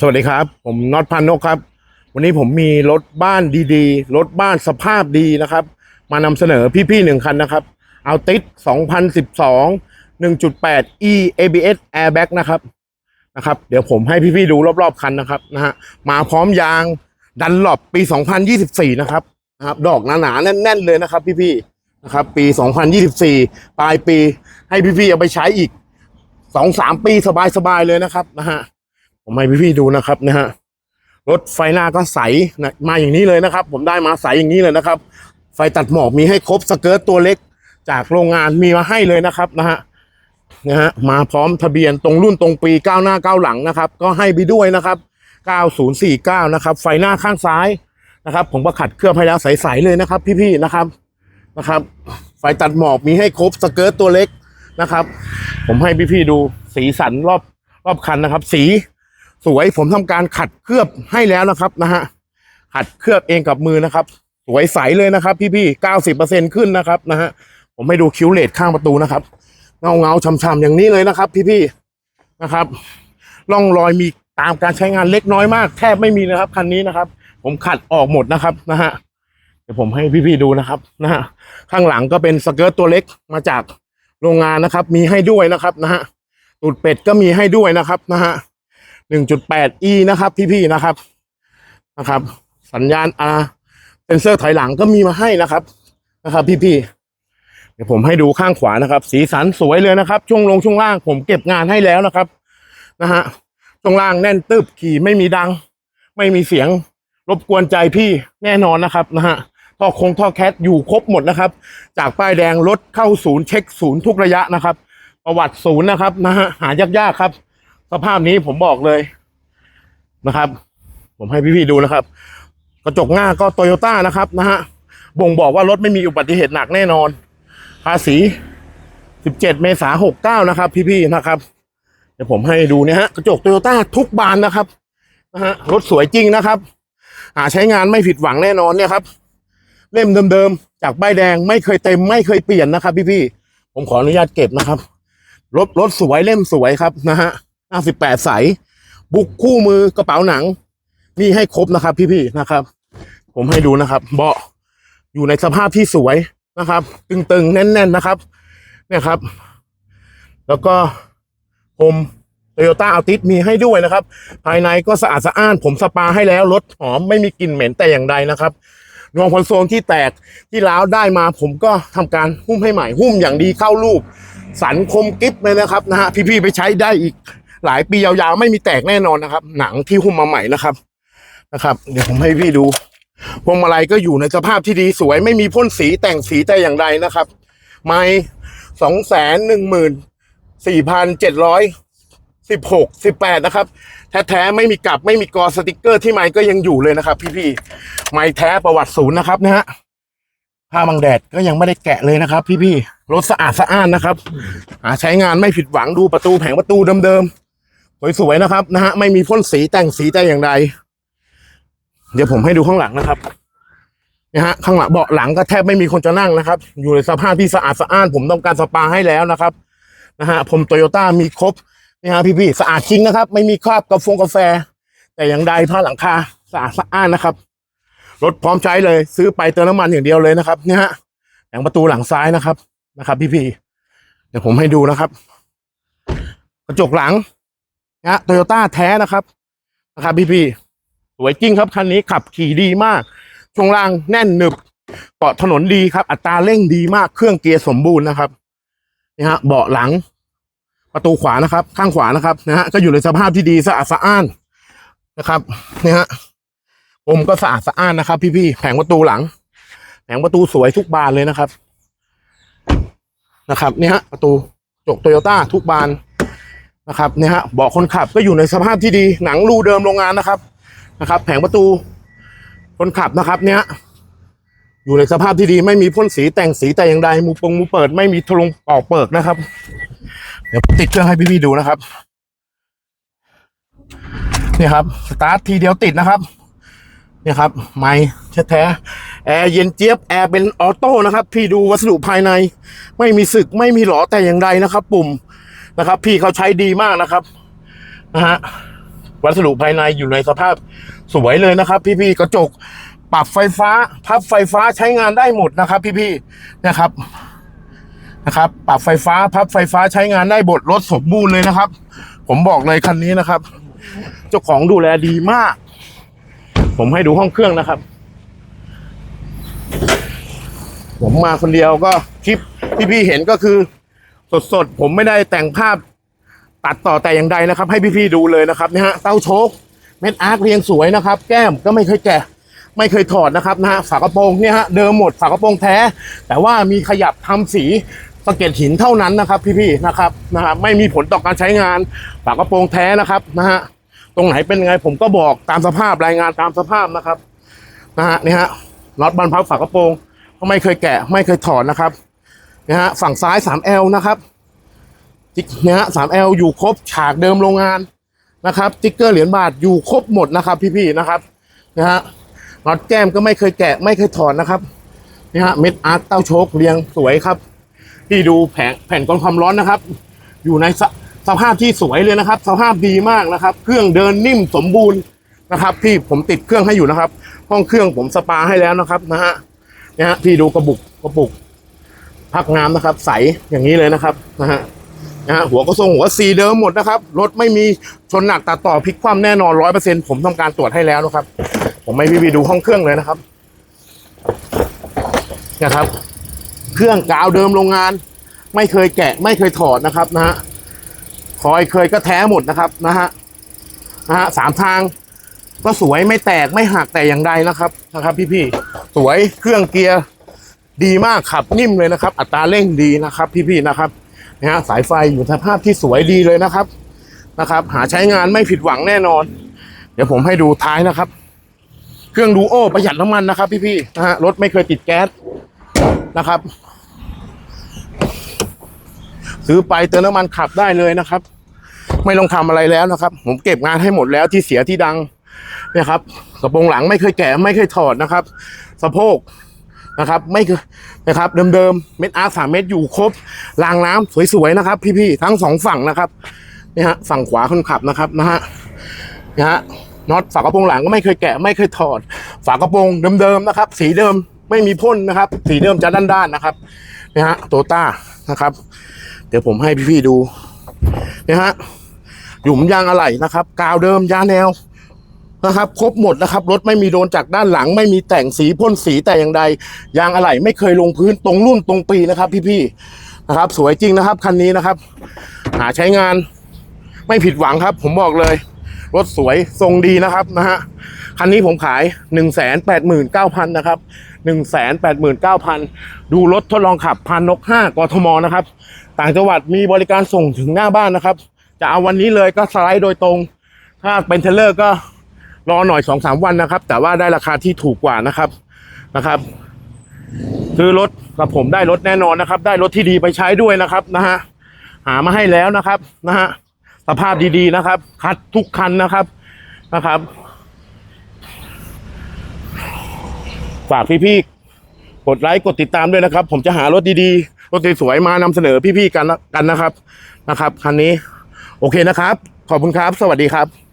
สวัสดีครับ ผมน็อตพันนกครับ วันนี้ผมมีรถบ้านดีๆ รถบ้านสภาพดีนะครับ มานำเสนอพี่ๆหนึ่งคันนะครับเอาติด2012 1.8 e ABS airbag นะครับนะครับ เดี๋ยวผมให้พี่ๆดูรอบๆคันนะครับนะฮะมาพร้อมยางดันหลบปี 2024 นะครับนะครับ ดอกหนาๆแน่นๆเลยนะครับ พี่ๆนะครับ ปี 2024 ปลายปีให้พี่ๆเอาไปใช้อีกสองสามปีสบายๆเลยนะครับนะฮะ ผมให้พี่ๆดูนะครับนะฮะรถไฟหน้าก็ใสนะมาอย่างนี้เลยนะครับ ผมได้มาใสอย่างนี้เลยนะครับ ไฟตัดหมอกมีให้ครบสเกิร์ตตัวเล็กจากโรงงานมีมาให้เลยนะครับนะฮะนะฮะมาพร้อมทะเบียนตรงรุ่นตรงปีก้าวหน้าก้าวหลังนะครับ ก็ให้ไปด้วยนะครับ 9049 นะครับ ไฟหน้าข้างซ้ายนะครับ ผมก็ขัดเคลือบให้แล้วใสๆเลยนะครับ พี่ๆนะครับนะครับ ไฟตัดหมอกมีให้ครบสเกิร์ตตัวเล็กนะครับ ผมให้พี่ๆดูสีสันรอบรอบคันนะครับ สี สวยผมทำการขัดเคลือบให้แล้วนะครับนะฮะขัดเคลือบเองกับมือนะครับ สวยใสเลยนะครับ พี่ๆเก้าสิบเปอร์เซ็นขึ้นนะครับนะฮะผมให้ดูคิ้วเลดข้างประตูนะครับ เงาเงาช่ำๆอย่างนี้เลยนะครับ พี่ๆนะครับร่องรอยมีตามการใช้งานเล็กน้อยมากแทบไม่มีนะครับคันนี้นะครับ ผมขัดออกหมดนะครับนะฮะเดี๋ยวผมให้พี่ๆดูนะครับนะฮะข้างหลังก็เป็นสเกิร์ตตัวเล็กมาจากโรงงานนะครับ มีให้ด้วยนะครับนะฮะตูดเป็ดก็มีให้ด้วยนะครับนะฮะ หนึ่งจุดแปด e นะครับ พี่ๆนะครับนะครับ สัญญาณอาเซนเซอร์ถอยหลังก็มีมาให้นะครับนะครับ พี่ๆเดี๋ยวผมให้ดูข้างขวานะครับ สีสันสวยเลยนะครับ ช่วงลงช่วงล่างผมเก็บงานให้แล้วนะครับนะฮะช่วงล่างแน่นตึบขี่ไม่มีดัง ไม่มีเสียงรบกวนใจพี่แน่นอนนะครับนะฮะท่อคงท่อแคทอยู่ครบหมดนะครับ จากป้ายแดงรถเข้าศูนย์เช็คศูนย์ทุกระยะนะครับ ประวัติศูนย์นะครับนะฮะหายากๆครับ สภาพนี้ผมบอกเลยนะครับ ผมให้พี่ๆดูนะครับ กระจกหน้าก็โตโยต้านะครับนะฮะบ่งบอกว่ารถไม่มีอุบัติเหตุหนักแน่นอน ภาษี 17 เมษา69 นะครับ พี่ๆนะครับ เดี๋ยวผมให้ดูเนี่ยฮะกระจกโตโยต้าทุกบานนะครับนะฮะรถสวยจริงนะครับหาใช้งานไม่ผิดหวังแน่นอนเนี่ยครับ เล่มเดิมๆ จากป้ายแดงไม่เคยเต็มไม่เคยเปลี่ยนนะครับ พี่ๆผมขออนุญาตเก็บนะครับรถรถสวยเล่มสวยครับนะฮะ 58ใสบุกคู่มือกระเป๋าหนังมีให้ครบนะครับ พี่ๆนะครับ ผมให้ดูนะครับ เบาะอยู่ในสภาพที่สวยนะครับ ตึงๆ แน่น ๆนะครับ เนี่ยครับ แล้วก็ผมโตโยต้าอัลติสมีให้ด้วยนะครับ ภายในก็สะอาดสะอ้าน ผมสปาให้แล้วรถหอมไม่มีกลิ่นเหม็นแต่อย่างใดนะครับรองคอนโซลที่แตกที่ล้าวได้มาผมก็ทำการหุ้มให้ใหม่หุ้มอย่างดีเข้ารูป สันคมกริบเลยนะครับนะฮะพี่ๆไปใช้ได้อีก หลายปียาวๆไม่มีแตกแน่นอนนะครับ หนังที่หุ้มมาใหม่นะครับนะครับ เดี๋ยวผมให้พี่ดูพวงมาลัยก็อยู่ในสภาพที่ดีสวยไม่มีพ่นสีแต่งสีแต่อย่างใดนะครับ ไม่สองแสนหนึ่งหมื่นสี่พันเจ็ดร้อยสิบหกสิบแปดนะครับ แท้ๆไม่มีกลับไม่มีกอสติกเกอร์ที่ไม้ก็ยังอยู่เลยนะครับ พี่ๆไม้แท้ประวัติศูนย์นะครับนะฮะผ้าบังแดดก็ยังไม่ได้แกะเลยนะครับ พี่ๆรถสะอาดสะอ้านนะครับหาใช้งานไม่ผิดหวังดูประตูแผงประตูเดิมๆ สวยๆนะครับนะฮะไม่มีพ่นสีแต่งสีแต่อย่างใด เดี๋ยวผมให้ดูข้างหลังนะครับนะฮะข้างหลังเบาะหลังก็แทบไม่มีคนจะนั่งนะครับ อยู่ในสภาพที่สะอาดสะอ้าน ผมต้องการสปาให้แล้วนะครับนะฮะผมโตโยต้ามีครบนี่ฮะพี่ๆสะอาดจริงนะครับ ไม่มีคราบกาแฟกาแฟ แต่อย่างใดผ้าหลังคาสะอาดสะอ้านนะครับรถพร้อมใช้เลย ซื้อไปเติมน้ำมันอย่างเดียวเลยนะครับเนี่ยฮะแผงประตูหลังซ้ายนะครับนะครับ พี่ๆเดี๋ยวผมให้ดูนะครับ กระจกหลัง นะฮะโตโยต้าแท้นะครับนะครับพี่ๆสวยจริงครับคันนี้ขับขี่ดีมาก ช่วงล่างแน่นหนึบเกาะถนนดีครับ อัตราเร่งดีมากเครื่องเกียร์สมบูรณ์นะครับนี่ฮะเบาะหลัง ประตูขวานะครับ ข้างขวานะครับนะฮะก็อยู่ในสภาพที่ดีสะอาดสะอ้านนะครับนี่ฮะผมก็สะอาดสะอ้านนะครับ พี่ๆแผงประตูหลัง แผงประตูสวยทุกบานเลยนะครับ นะครับนี่ฮะประตูจกโตโยต้าทุกบาน นะครับเนี่ยฮะเบาะคนขับก็อยู่ในสภาพที่ดีหนังรูเดิมโรงงานนะครับนะครับ แผงประตูคนขับนะครับ เนี่ยอยู่ในสภาพที่ดีไม่มีพ่นสีแต่งสีแต่อย่างใดมูปงมูเปิดไม่มีทะลงปอกเปิกนะครับ เดี๋ยวติดเครื่องให้พี่ๆดูนะครับนี่ครับสตาร์ททีเดียวติดนะครับนี่ครับ ไม่แท้แอร์เย็นเจี๊ยบแอร์เป็นออโต้นะครับ พี่ดูวัสดุภายใน ไม่มีสึกไม่มีหลอแต่อย่างใดนะครับ ปุ่ม นะครับ พี่เขาใช้ดีมากนะครับนะฮะวัสดุภายในอยู่ในสภาพสวยเลยนะครับ พี่ๆกระจกปรับไฟฟ้า พับไฟฟ้าใช้งานได้หมดนะครับ พี่ๆนะครับนะครับ ปรับไฟฟ้าพับไฟฟ้าใช้งานได้หมดรถสมบูรณ์เลยนะครับ ผมบอกเลยคันนี้นะครับ เจ้าของดูแลดีมาก ผมให้ดูห้องเครื่องนะครับ ผมมาคนเดียวก็คลิปที่พี่เห็นก็คือ สดๆ ผมไม่ได้แต่งภาพตัดต่อแต่อย่างใดนะครับ ให้พี่ๆดูเลยนะครับนะฮะเต้าโชคเม็ดอาร์คเรียงสวยนะครับ แก้มก็ไม่เคยแกะไม่เคยถอดนะครับนะฮะฝากระโปรงเนี่ยฮะเดิมหมดฝากระโปรงแท้ แต่ว่ามีขยับทำสีสะเก็ดหินเท่านั้นนะครับ พี่ๆนะครับนะครับไม่มีผลต่อการใช้งานฝากระโปรงแท้นะครับนะฮะตรงไหนเป็นไงผมก็บอกตามสภาพรายงานตามสภาพนะครับนะฮะนี่ฮะน็อตบันพับฝากระโปรงก็ไม่เคยแกะไม่เคยถอดนะครับ นะฮะฝั่งซ้าย 3L นะครับจิกนี่ฮะ 3L อยู่ครบฉากเดิมโรงงานนะครับติ๊กเกอร์เหรียญบาทอยู่ครบหมดนะครับ พี่ๆนะครับนะฮะน็อตแก้มก็ไม่เคยแกะไม่เคยถอดนะครับนี่ฮะเม็ดอาร์ตเต้าโชคเรียงสวยครับที่ดูแผงแผ่นกรองความร้อนนะครับ อยู่ในสสภาพที่สวยเลยนะครับ สภาพดีมากนะครับ เครื่องเดินนิ่มสมบูรณ์นะครับ พี่ผมติดเครื่องให้อยู่นะครับ ห้องเครื่องผมสปาให้แล้วนะครับนะฮะนี่ฮะพี่ดูกระบุกกระปุก พักน้ำนะครับ ใสอย่างนี้เลยนะครับนะฮะนะฮะหัวก็ทรงหัวซีเดิมหมดนะครับ รถไม่มีชนหนักตัดต่อพลิกคว่ำแน่นอนร้อยเปอร์เซ็นผมทำการตรวจให้แล้วนะครับ ผมไม่พี่วีดูห้องเครื่องเลยนะครับนะครับ เครื่องกาวเดิมโรงงาน ไม่เคยแกะไม่เคยถอดนะครับนะฮะคอยเคยก็แท้หมดนะครับนะฮะนะฮะสามทางก็สวยไม่แตกไม่หักแต่อย่างใดนะครับนะครับ พี่ๆสวยเครื่องเกียร์ ดีมากขับนิ่มเลยนะครับ อัตราเร่งดีนะครับ พี่ๆนะครับนะฮะสายไฟอยู่สภาพที่สวยดีเลยนะครับนะครับ หาใช้งานไม่ผิดหวังแน่นอน เดี๋ยวผมให้ดูท้ายนะครับ เครื่องดูโอประหยัดน้ำมันนะครับ พี่ๆนะฮะรถไม่เคยติดแก๊สนะครับ ซื้อไปเติมน้ำมันขับได้เลยนะครับ ไม่ต้องทำอะไรแล้วนะครับ ผมเก็บงานให้หมดแล้วที่เสียที่ดังเนี่ยครับกระโปรงหลังไม่เคยแกะไม่เคยถอดนะครับ สะโพก นะครับ ไม่เคยนะครับเดิมๆเม็ดอาร์สามเม็ดอยู่ครบรางน้ำสวยๆนะครับ พี่ๆทั้งสองฝั่งนะครับนี่ฮะฝั่งขวาคนขับนะครับนะฮะนะฮะน็อตฝากระโปรงหลังก็ไม่เคยแกะไม่เคยถอด ฝากระโปรงเดิมๆนะครับ สีเดิมไม่มีพ่นนะครับ สีเดิมจะด้านๆนะครับนะฮะโตต้านะครับ เดี๋ยวผมให้พี่ๆดูนะฮะหยุมยางอะไหล่นะครับ กาวเดิมยาแนว นะครับ ครบหมดนะครับ รถไม่มีโดนจากด้านหลัง ไม่มีแต่งสีพ่นสีแต่อย่างใด ยางอะไหล่ไม่เคยลงพื้นตรงรุ่นตรงปีนะครับ พี่ๆนะครับ สวยจริงนะครับคันนี้นะครับ หาใช้งานไม่ผิดหวังครับ ผมบอกเลย รถสวยทรงดีนะครับนะฮะคันนี้ผมขาย1นึ่งแสนแปดหมื่นเก้าพันนะครับหนึ่งแสนแปดหมื่นเก้าพันดูรถทดลองขับพันนกห้ากทมนะครับ ต่างจังหวัดมีบริการส่งถึงหน้าบ้านนะครับ จะเอาวันนี้เลยก็สไลด์โดยตรง ถ้าเป็นเทเลอร์ก็ รอหน่อยสองสามวันนะครับ แต่ว่าได้ราคาที่ถูกกว่านะครับนะครับ ซื้อรถกับผมได้รถแน่นอนนะครับ ได้รถที่ดีไปใช้ด้วยนะครับนะฮะหามาให้แล้วนะครับนะฮะสภาพดีๆนะครับ คัดทุกคันนะครับนะครับ ฝากพี่ๆกดไลค์กดติดตามด้วยนะครับ ผมจะหารถดีๆรถสวยๆมานำเสนอพี่ๆกันกันนะครับนะครับ คันนี้ โอเคนะครับ ขอบคุณครับ สวัสดีครับ